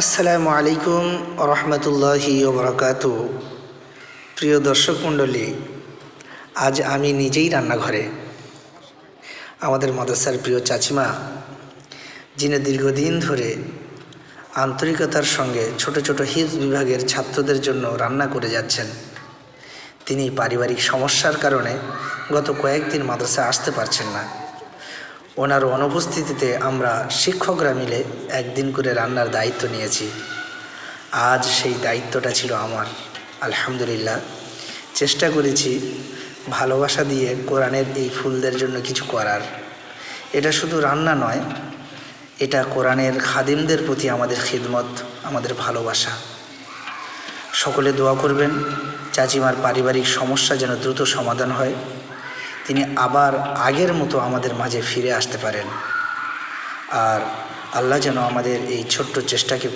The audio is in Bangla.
আসসালামু আলাইকুম রহমতুল্লাহি ওবরাকাতু প্রিয় দর্শক মণ্ডলী, আজ আমি নিজেই রান্নাঘরে। আমাদের মাদ্রাসার প্রিয় চাচিমা, যিনি দীর্ঘদিন ধরে আন্তরিকতার সঙ্গে ছোট ছোট হিজ বিভাগের ছাত্রদের জন্য রান্না করে যাচ্ছেন, তিনি পারিবারিক সমস্যার কারণে গত কয়েকদিন মাদ্রাসায় আসতে পারছেন না। ওনার অনুপস্থিতিতে আমরা শিক্ষকরা মিলে একদিন করে রান্নার দায়িত্ব নিয়েছি। আজ সেই দায়িত্বটা ছিল আমার। আলহামদুলিল্লাহ। চেষ্টা করেছি ভালোবাসা দিয়ে কোরআনের এই ফুলদের জন্য কিছু করার। এটা শুধু রান্না নয়, এটা কোরআনের খাদিমদের প্রতি আমাদের খিদমত, আমাদের ভালোবাসা। সকলে দোয়া করবেন, চাচিমার পারিবারিক সমস্যা যেন দ্রুত সমাধান হয়। তিনি আবার আগের মতো আমাদের মাঝে ফিরে আসতে পারেন। আর আল্লাহ যেন আমাদের এই ছোট্ট চেষ্টাকে